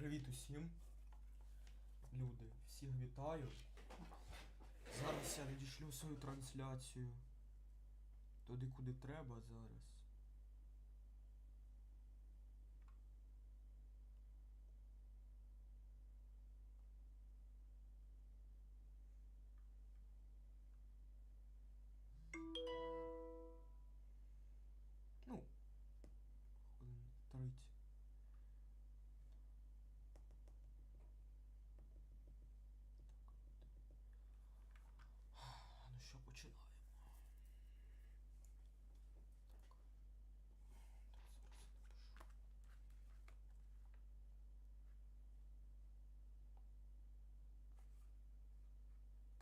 Привіт усім. Люди, всіх вітаю. Зараз я надішлю свою трансляцію. Туди, куди треба зараз.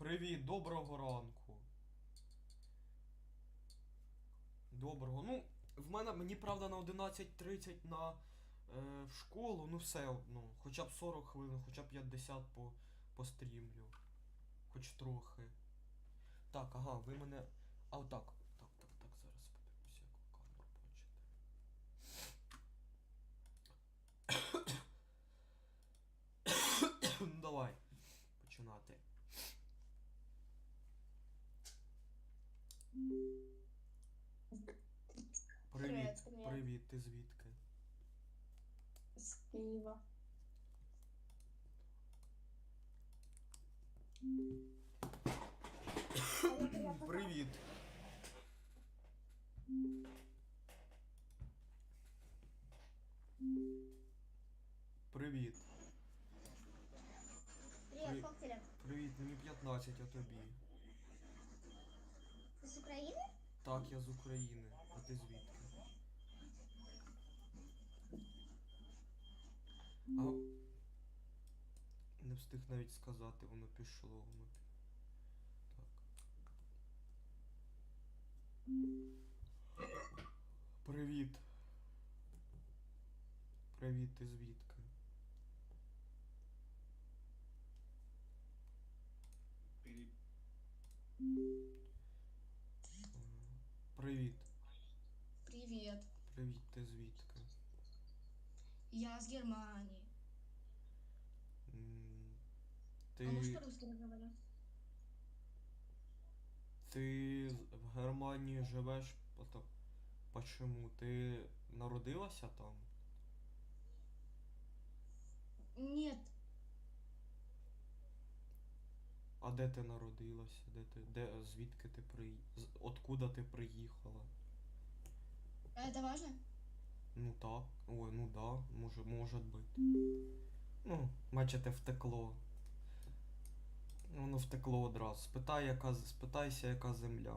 Привіт, доброго ранку. Доброго. Ну, в мене, мені правда на 11.30 на е, в школу, ну все одно. Хоча б 40 хвилин, хоча б 50 по, пострімлю. Хоч трохи. Так, ага, ви мене. А отак. Так, так, так, зараз подивлюся, яку камеру бачите. Ну, Давай. Починати. Привіт, Привіт, ти звідки? З Києва. Привіт. Привіт. Привіт? Привіт, мені 15, а тобі. Украины? Так, я з України. А ти звідки? А... Не встиг навіть сказати, воно пішло. Воно... Так. Привіт. Привіт, ти звідки? Пилип. М, Привіт. Привет, Привіт, ти звідки? я с Германии. М, А можешь Ти, по-русски разговаривать? ти з- в Германії живеш пото- Почему? Ти народилася там? Нет, А де ти народилася? Де ти, де, звідки ти при... з- Откуда ти приїхала? Это важно? Ну так. Ой, ну да, може, може бути. Ну, бачите, втекло. Воно втекло одразу. Спитай, яка, спитайся, яка земля.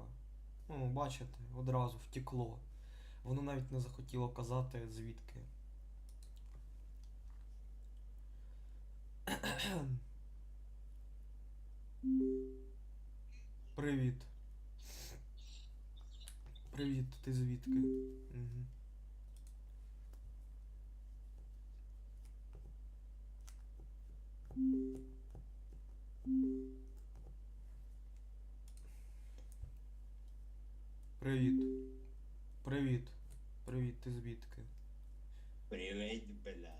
Ну, бачите, одразу втекло. Воно навіть не захотіло казати звідки. Привіт. Привіт, ти звідки? Угу. Привіт. Привіт. Привіт, ти звідки? Привет, бля.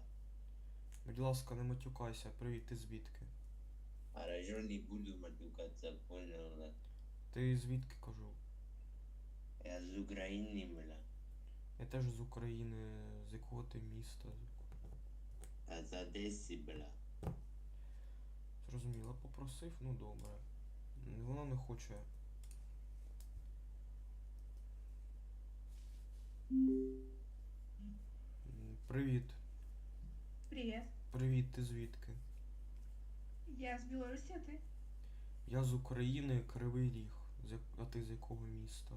Будь ласка, не матюкайся. Привіт, ти звідки? А я не буду матюкаться, понял, да? Ти звідки кажу? Я з України, бля. Я теж з України. З якого ти міста? А з Одеси, бля. Зрозуміло, попросив, ну добре. Вона не хоче. М, Привіт. Привіт, ти звідки? я с Беларуси, а ты? Я з України, Кривий Ріг. А ти з якого міста?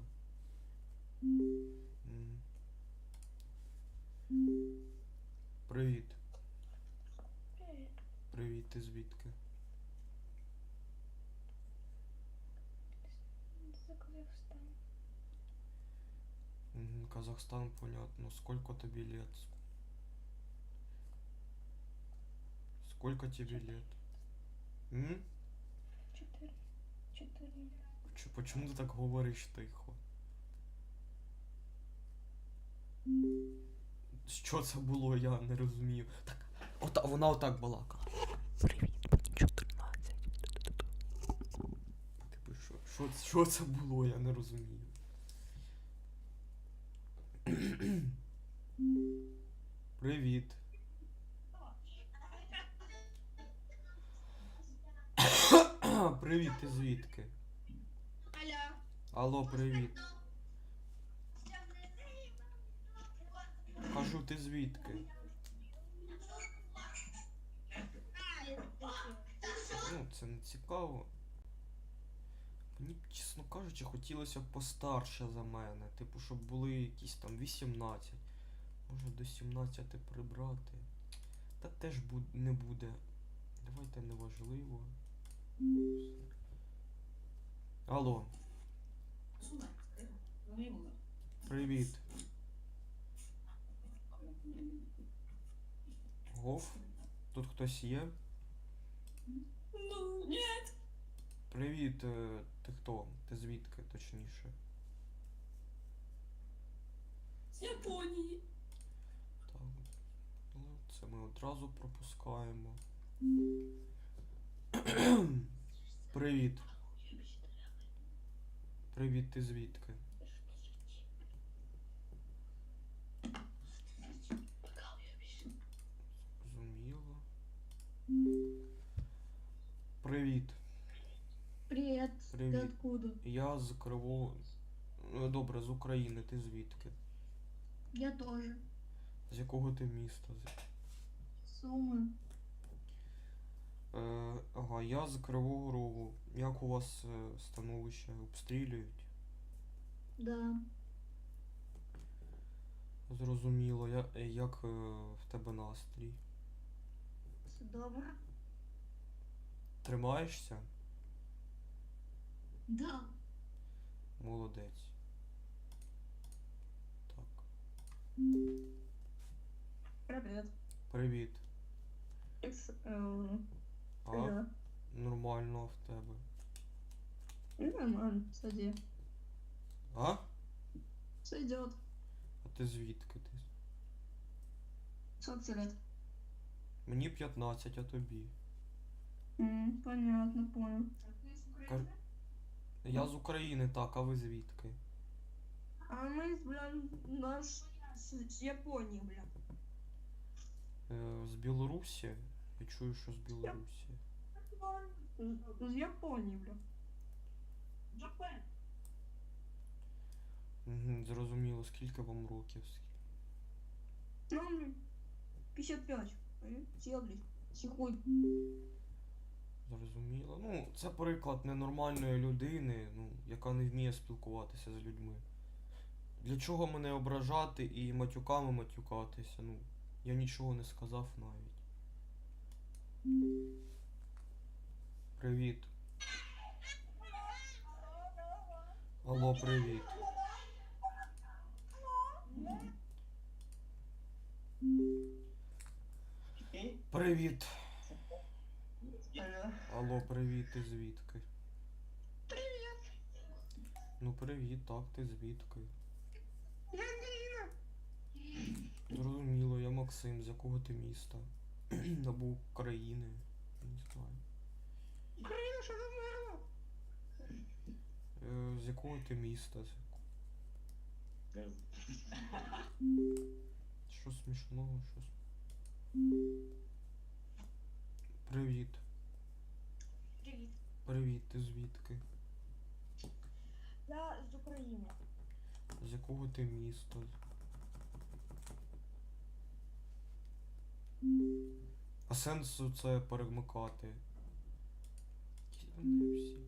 Привіт. Привіт. Привіт, ти звідки? З Казахстан. Казахстан, понятно. Сколько тебе лет? Сколько тебе лет? М? Чотири. Чотири. Почему ти так говориш тихо? Що це було, я не розумію. Так, Ота, вона отак балакала. Привіт, мені 14. Типу, що, що, це- що це було, я не розумію. Привіт. Привіт, ти звідки? Аля. Алло, привіт. Кажу, ти звідки? Ну, це не цікаво. Мені, б, чесно кажучи, хотілося б постарше за мене. Типу, щоб були якісь там 18. Може до 17 прибрати. Та теж бу- не буде. Давайте неважливо. Алло, привіт. Гов? Тут хтось є? Ну, нет. Привіт, е, ти хто? Ти звідки, точніше? С Японии. Так. Ну, це ми одразу пропускаємо. Привіт. Привіт, ти звідки? Зрозуміло. Привіт. Привет. Привет. Ты откуда? Я з Кривого. Ну, Добре, з України, ти звідки? Я тоже. З якого ти міста? Сумы. Е, ага, я з Кривого Рогу. Як у вас е, становище обстрілюють? Да. Зрозуміло, я, е, як е, в тебе настрій? Все добре? Тримаєшся? Да. Молодець. Так. Привет. Привіт. Э, А? Нормально в тебе. Нормально, сойди. А? Сойдет. А ти звідки ти? Сколько тебе лет? Мені 15, а тобі. понятно, понял. Каж- Я з України, так, а ви звідки? А мы, бля, наш с, Японии, бля. Е, з Білорусі? Я чую, що з Білорусі. С Японии, бля. Угу, зрозуміло, скільки вам років? Ну, блин, 55. Зрозуміло. Ну, це приклад ненормальної людини, ну, яка не вміє спілкуватися з людьми. Для чого мене ображати і матюками матюкатися? Ну, я нічого не сказав навіть. Привіт. Алло, привіт. Привіт. Алло, привіт, ти звідки? Привіт. Ну привіт, так, ти звідки? Я Ангелина. Зрозуміло, я Максим, з якого ти міста? Або України. Не знаю. Украина, что замерла? Е, з якого ти міста? З яко- Що смішного, що с- Привіт. Привіт. Привіт, ти звідки? Я з України. З якого ти міста? А сенсу це перемикати. Вони всі?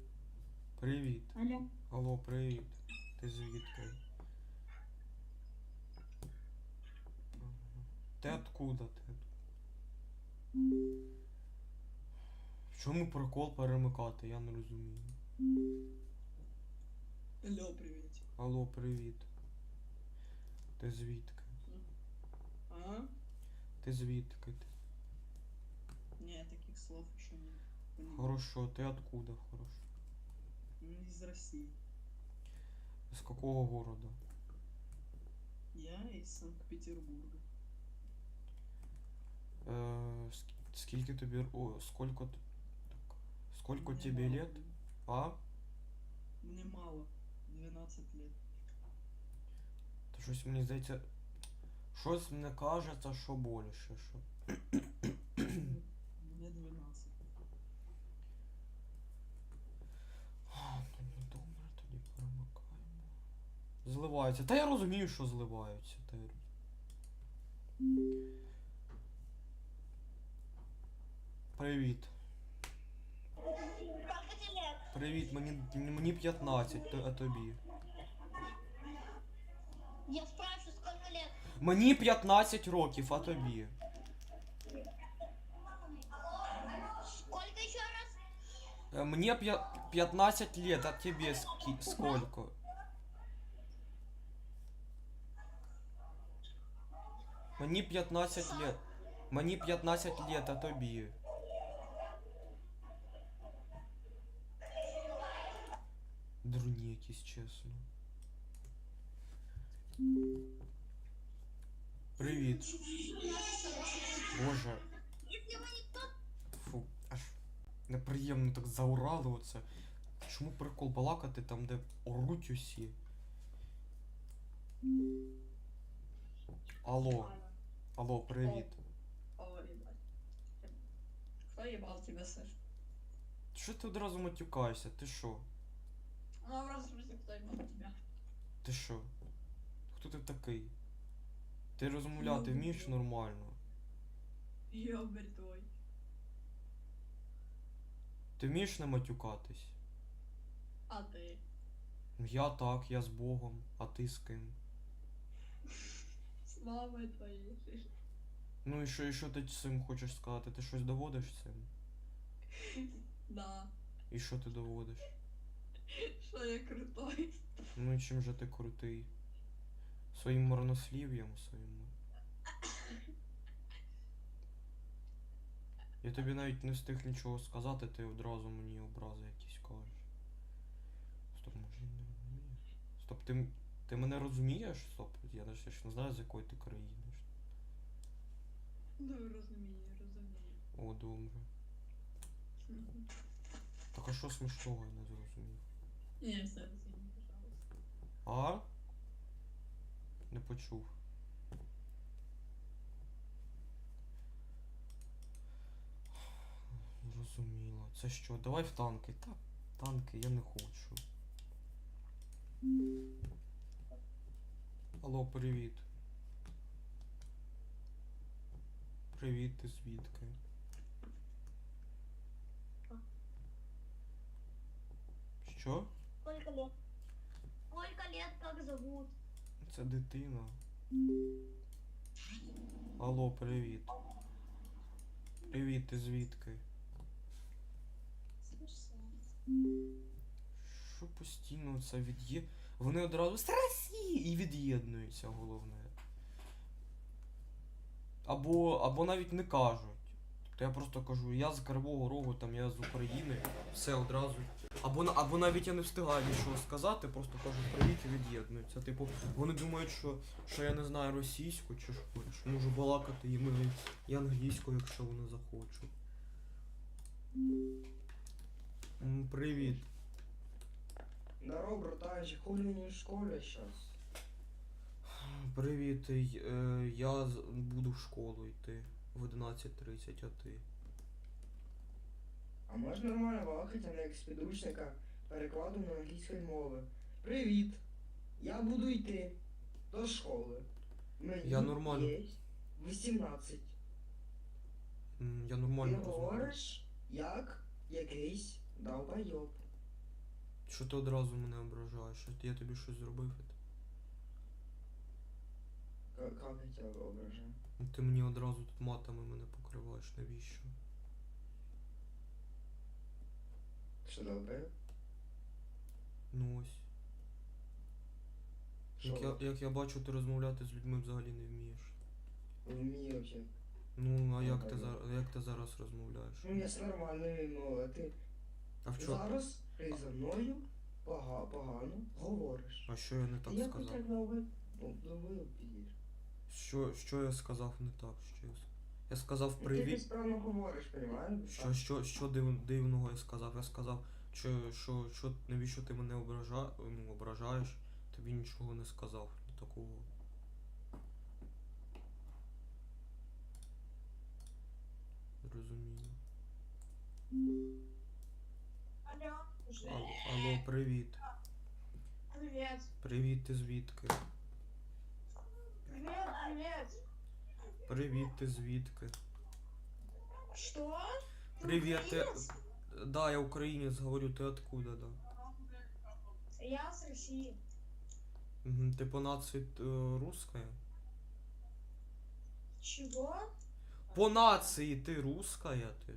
Привіт. Алло. Алло, привіт. Ти звідки? Ти откуда ти? Чому прикол перемикати? Я не розумію. Алло, привет. Алло, привіт. Ти звідки? А? Ти звідки? Ти? Нет, таких слов еще не понимаю. Хорошо, ти откуда? Хорошо. Ну, Из России. З какого города? Я из Санкт-Петербурга. Е, ск- скільки тобі. О, сколько. Сколько Мне тебе мало. лет? А? Мне мало. 12 лет. Та щось мені здається. Щось мені кажеться, що більше. Що... Мне 12. А, тоді добре, тоді перемикаємо. Зливаються. Та я розумію, що зливаються. Та я... Привіт. Привіт, мені, мені 15, то- а тобі. Я спрашиваю, сколько лет? Мені 15 років, а тобі. Сколько еще раз? Е, Мне пя- 15 лет, а тебе ски- сколько? Мені 15 лет. Мені 15 лет, а тобі. Дурні якісь, чесно. Привіт. Боже. Фу, аж неприємно так заурали оце. Чому прикол балакати там, де оруть усі? Алло, алло, привіт. О, ебать. Кто ебал тебя, Саш? Що ти одразу матюкаєшся? Ти що? Ну, спроси, кто ебал тебя. Ти що? Хто ти такий? Ти розмовляти Ну, вмієш нормально? Ёбарь твой. Ти вмієш не матюкатись? А ты? Я так, я з Богом, а ти з ким? С мамой твоей. Ну і що, і що ти цим хочеш сказати? Ти щось доводиш цим? Да. І що ти доводиш? Что я крутой. Ну і чим же ти крутий? Своїм марнослів'ям своїм. Я тобі навіть не встиг нічого сказати, ти одразу мені образи якісь кажеш. Стоп, може я не розумію. Стоп, ти, ти мене розумієш? Стоп, я навіть ще ж не знаю, з якої ти країни. Ну, розумію, розумію. О, добре. Так а що смішного я не? Не, все, извини, пожалуйста. А? Не почув. Зрозуміло. Це що? Давай в танки. Та танки я не хочу. Алло, привіт. Привіт, ти звідки? Що? Сколько лет? Сколько лет, как зовут? Це дитина. Алло, привіт. Привіт, ти звідки? Що постійно це від'є... Вони одразу з і від'єднуються, головне. Або, або навіть не кажуть. Тобто я просто кажу, я з Кривого Рогу, там я з України, все одразу. Або, або навіть я не встигаю нічого сказати, просто кажу привіт і від'єднуються. Типу, вони думають, що, що я не знаю російську чи що, що можу балакати їм і англійською, якщо вони захочуть. Привіт. Здорово, братанчик, хули не в школе сейчас? Привіт, е, я буду в школу йти в 11.30, а ти. А можна нормально балакати, а не як з підручника перекладу на англійської мови. Привіт! Я буду йти до школи. Мені Я нормально. є 18. М, Я Ти нормально розмовляю. говориш як якийсь долбойоб. Що ти одразу мене ображаєш? Що Я тобі щось зробив? К- Як я тебе ображаю? Ти мені одразу тут матами мене покриваєш, навіщо? Що долбойоб? Ну ось. Як я, як я бачу, ти розмовляти з людьми взагалі не вмієш. Вмію вообще. Ну, а як ти, Ага. за, як ти зараз розмовляєш? Ну я з нормальної мови, а ти А в чому? зараз ти за мною пога- погано говориш. А що я не так я сказав? так долбойоб, ну, підеш. Що, що я сказав не так? Що я... с- Я сказав привіт. Ти привіт. безправно говориш, понімаєш? Що, що, що див, дивного я сказав? Я сказав, що, що, що навіщо ти мене обража, ну, ображаєш? Тобі нічого не сказав такого. Розумію. Алло. Алло, алло, привіт. Привет. Привіт, ти звідки? Привет, привет. Привіт, ти звідки? Что? Ты Привіт, ти... Да, я українець, говорю, ти откуда, да? Я с России. Угу. Ти по нації е, русская? Чего? По нації ти русская ти?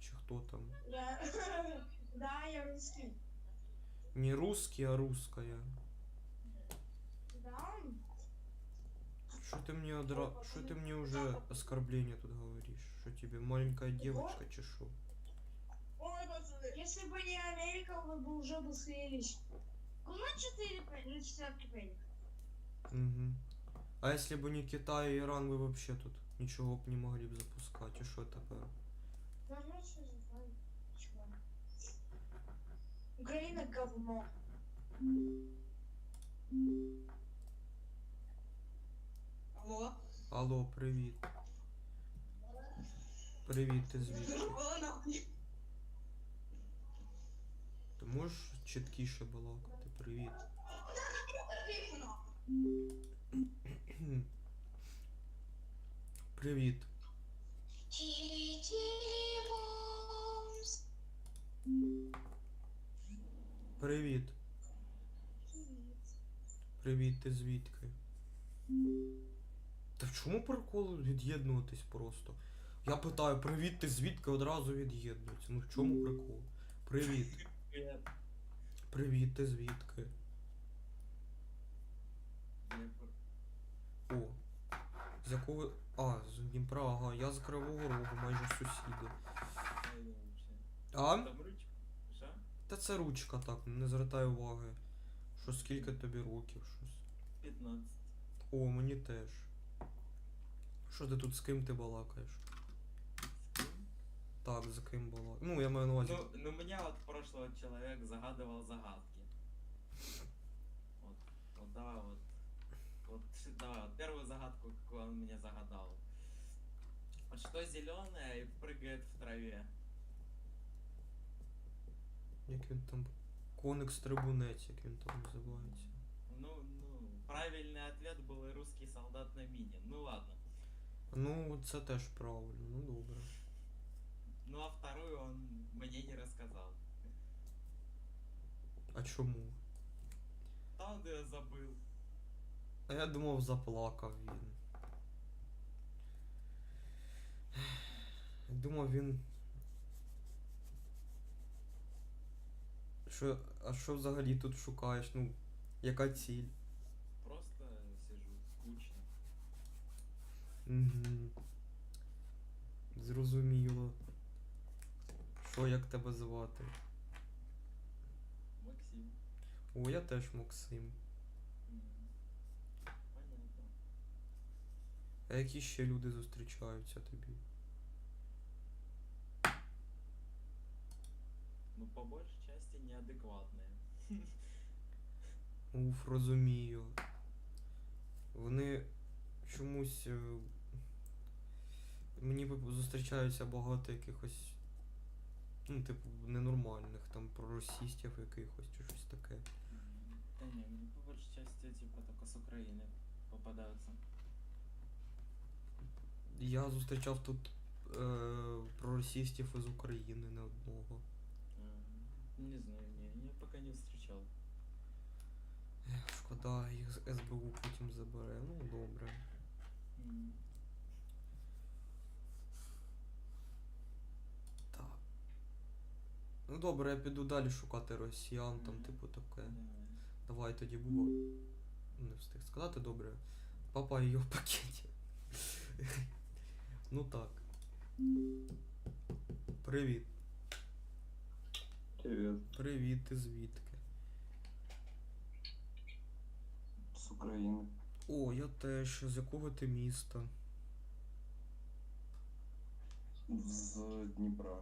Чи хто там? Я... Да, я русский. Не русский, а русская. Да? Что ты мне одра... Что ты мне уже оскорбление тут говоришь? Что тебе маленькая девочка чи шо? Ой, пацаны. Если бы не Америка, вы бы уже бы слились. Ну, на 4 пенни, на 4 пенни. Угу. А если бы не Китай и Иран, вы вообще тут ничего б не могли бы запускать. И что тепер? Нормально всё забавно. Чего? Украина говно. Алло? Алло, привіт. Привіт, ти звідки? Ти можеш чіткіше балакати? Привіт. Привіт. Привіт. Привіт, ти звідки? Та в чому прикол від'єднуватись просто? Я питаю, привіт, ти звідки одразу від'єднується. Ну в чому прикол? Привіт. Привет. Привіт, ти звідки? О. З якого. А, з Дніпра, ага, я з Кривого Рогу, майже сусіди. А? Там ручка. Що? Та це ручка так, не звертай уваги. Що скільки тобі років, щось. 15. О, мені теж. Що ти тут з ким ти балакаєш? Так, за ким балакаєш? Ну, я маю на увазі. Ну, ну меня вот прошлый человек загадывал загадки. Вот, вот давай вот. Вот ш- давай, вот первую загадку, какую он мне загадал. Вот что зеленое и прыгает в траве. Як він там. Коникс Трибунець, як він там називається. Ну, ну, правильный ответ был и русский солдат на мине. Ну ладно. Ну, це теж правильно, ну добре. Ну а вторую он мне не рассказал. А чому? Там да я забыл. А я думав, заплакав він. Думав він. Що, а що взагалі тут шукаєш? Ну, яка ціль? Угу. Зрозуміло. Що як тебе звати? Максим. О, я теж Максим. Понятно. А які ще люди зустрічаються тобі? Ну, по большей части неадекватные. Уф, розумію. Вони чомусь. Е, Мені зустрічаються багато якихось. Ну, типу, ненормальних, там проросістів якихось чи щось таке. Да не, мне по большей части типа только с Украины попадаются. Я зустрічав тут е, проросістів із України не одного. А, Не знаю, не, я пока не встречал. Ех, шкода, їх з СБУ потім забере. Ну, добре. М. Так. Ну добре, я піду далі шукати росіян, там, типу таке. Давай. Давай тоді було. Не встиг сказати добре. Папа її в пакеті. ну так. Привіт. Привет, Привіт, ти звідки? с Украины. О, я теж. З якого ти міста? З Дніпра.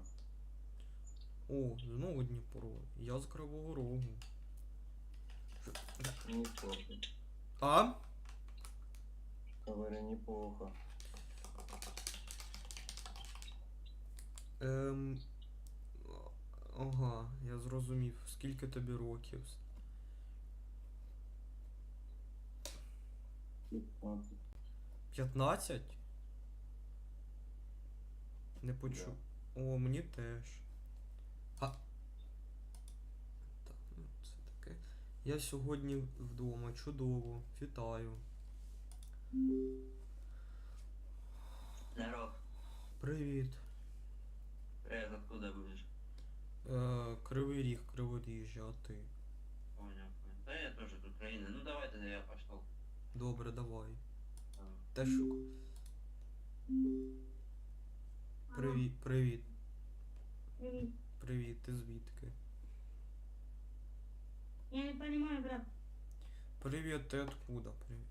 О, знову Дніпро. Я з Кривого Рогу. Неплохо. А? Говорю, неплохо. Ем... Ага, я зрозумів. Скільки тобі років? 15. 15? Не почув. О, мені теж. А. Так, ну це таке. Я сьогодні вдома. Чудово. Вітаю. Здоров. Привіт. Привет, откуда будешь? Е, Кривий ріг, Криворіжжя, а ти? Понял, понял. Да я тоже с Украины. Ну давай тогда я пошел. Добре, давай. Давай. Те шук. Привіт, привіт, Привет. привіт, ти звідки? Я не понимаю, брат. Привіт, ти откуда? Привіт.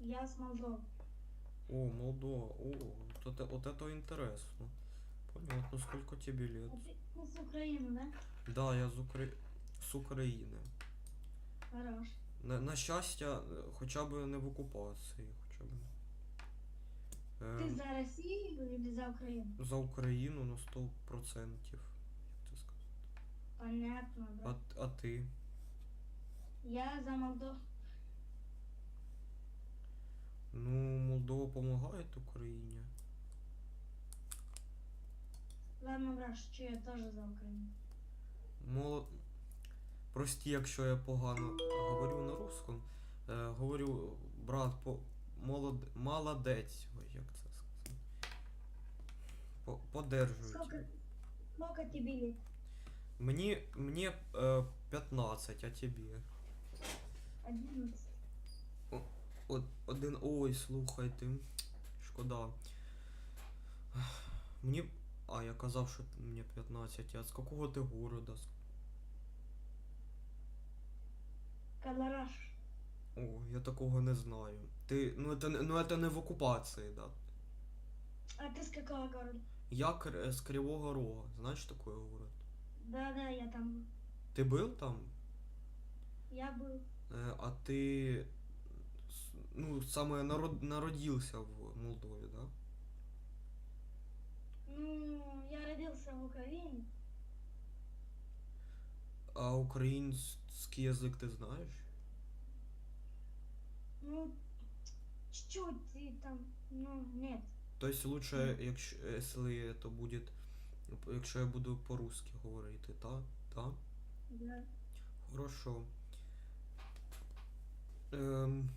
Я с Молдовы. О, Молдова. О, вот это, вот это интересно. Понятно, сколько тебе лет? А ты, ты с Украины, да? Да, я з, Укра... з України. Хорош. На, на щастя, е, хоча б не в окупації, хоча б. Ты Ем, за Россию или за Украину? за Україну на 100%. Понятно, А, брат. а ти? Я за Молдову. Ну, Молдова допомагає Україні. Ладно, брат, что я тоже за Украину. Мол... Прості, якщо я погано говорю на русском. Е, говорю, брат, по... молод... молодець. Ой, як це сказати? По... Подержую. Сколько, сколько тебе лет? Мені, мені е, 15, а тобі? 11. От, один. Ой, слухайте. Шкода. Мені. А, я казав, що мені 15, а з якого ти города? З- Калараш. О, я такого не знаю. Ти. Ну це, не- ну, це не в окупації, да. А ты с какого города? Я кр- з Кривого Рога. Знаєш такой город? Да, да, я там был. Ти був там? Я был. Е, а ти. с- Ну, саме народ, народився в Молдові, да? Ну, я родился в Украине. А український язик ти знаєш? Ну, чуть-чуть и там, ну, нет. Тобто лучше, якщо, якщо це буде, якщо я буду по-русски говорити, та? Та? Да. Хорошо. Ем,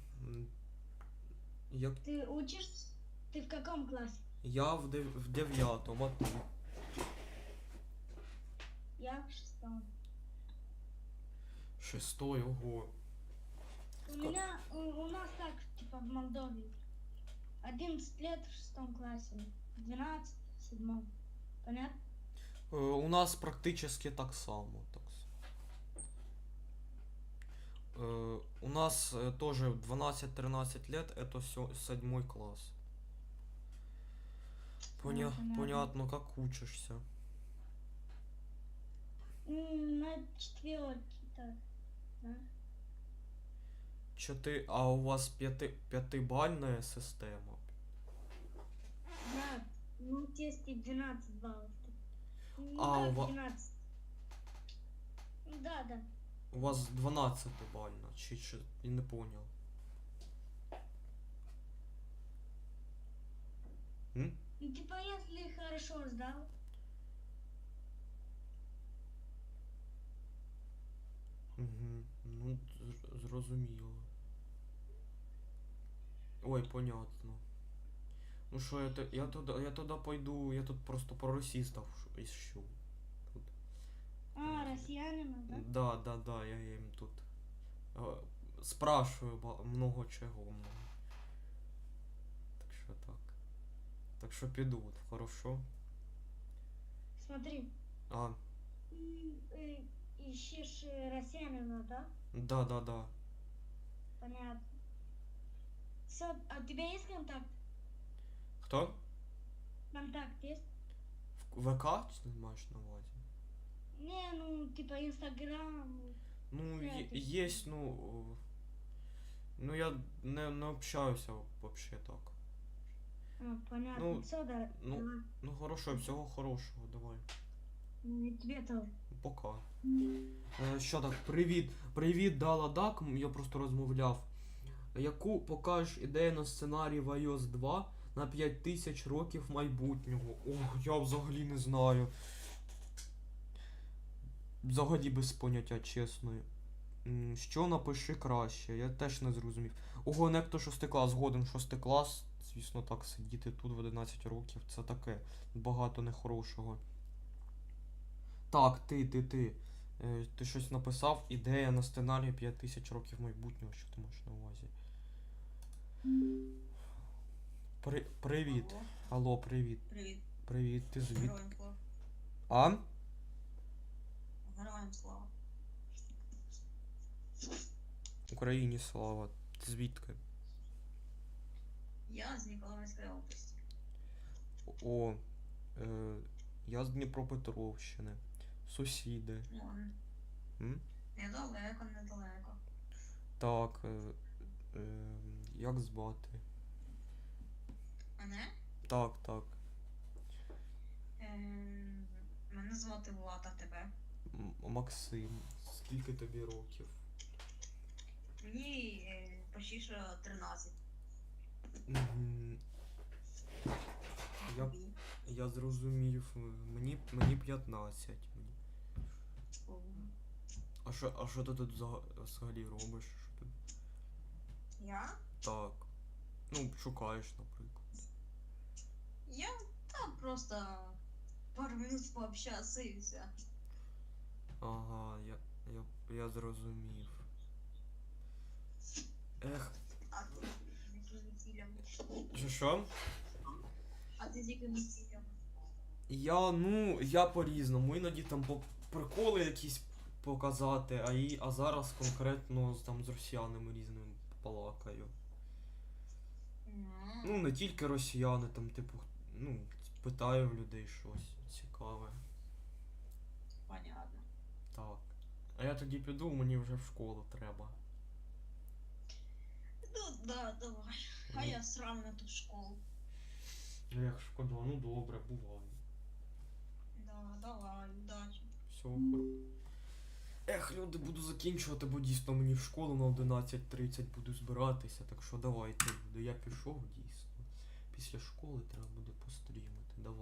як Ты учишься? Ты в каком классе? я в, дев, в дев'ятому, а ти? Я в шестом. Шестой, ого. У меня, у, у нас так, типа, в Молдове. 11 лет в шестом классе, 12 в седьмом. Понятно? Е, у нас практично так само. Так. Е, у нас е, тоже 12-13 лет, это все седьмой класс. Поня... понятно. Понятно, как учишься. М, На четверке так. Да? Чи ти, а у вас п'яти, п'ятибальна система? Брат, ну тесте 12 баллов. Ну, А, у ва- 12? Ну, Да, да. У вас 12 бальна, чи, чи я не понял. М? Ну, типа, если хорошо сдал, Угу. Ну, з- зрозуміло. Ой, понятно. Ну що, я, те- я туди, я туди пойду, я тут просто про росістів ш- іщу. Тут. а, россиянина, да? Да, да, да, я їм тут е, спрашиваю ба- много чого. много. Так що так. Так що піду, от, хорошо? Смотри, А, м, э, ищешь э, россиянина, да? да, да, да. Понятно. Все, а у тебя есть контакт? Хто? Контакт есть? В ВК ти маєш на увазі? Не, ну, типа Инстаграм. Ну, є, Святі. є, ну. Ну я не, не общаюся вообще так. А, понятно. Ну, Все, да. ну. давай. Ну хорошо, всього хорошого, давай. Ну, и тебе тоже. Пока. Е, що так, привіт. Привіт, Дала Дак, я просто розмовляв. Яку покажеш ідею на сценарій в iOS 2 на 5000 років майбутнього? Ох, я взагалі не знаю. Взагалі без поняття, чесно. Що напиши краще? Я теж не зрозумів. Ого, некто шостий клас, згоден шостий клас. Звісно, так сидіти тут в 11 років. Це таке багато нехорошого. Так, ти, ти, ти. Е, ти щось написав, ідея на сценарій 5000 років майбутнього, що ти маєш на увазі. При, привіт. Алло, Алло, привіт. Привіт. Привіт, ти звід. Героям слава. А? Героям слава. Україні слава. Ти звідки? Я з Ніколаївської області. О, е, я з Дніпропетровщини. Сусіди. Ну, М? недалеко, недалеко. Так. Е, е, як звати? Мене? Так, так. Ем, мене звати Влад, а тебе. М- Максим. Скільки тобі років? Мені е, почти що 13. Мгм. Я, Тобі? я зрозумів. Мені, мені 15. Мені. О, А що, а що ти тут взага- взагалі робиш? Що ти... Я? Так. Ну, шукаєш, наприклад. Я? Та просто пару минут пообщатися і все. Ага, я, я, я зрозумів. Ех, А ти з якими цілями? що що? А ти з якими цілями? Я, ну, я по-різному. Іноді там по приколи якісь показати, а, і, а зараз конкретно з, там з росіянами різними балакаю. Ну, не тільки росіяни, там, типу, ну, питаю в людей щось цікаве. Понятно. Так. А я тоді піду, мені вже в школу треба. Ну, да, давай. А Ну. я срам на ту школу. Ех, шкода, ну добре, буває. Да, давай, удачі. Хор. Ех, люди, буду закінчувати, бо дійсно мені в школу на 11.30 буду збиратися, так що давайте, люди. Я пішов дійсно. Після школи треба буде пострімити. Давай.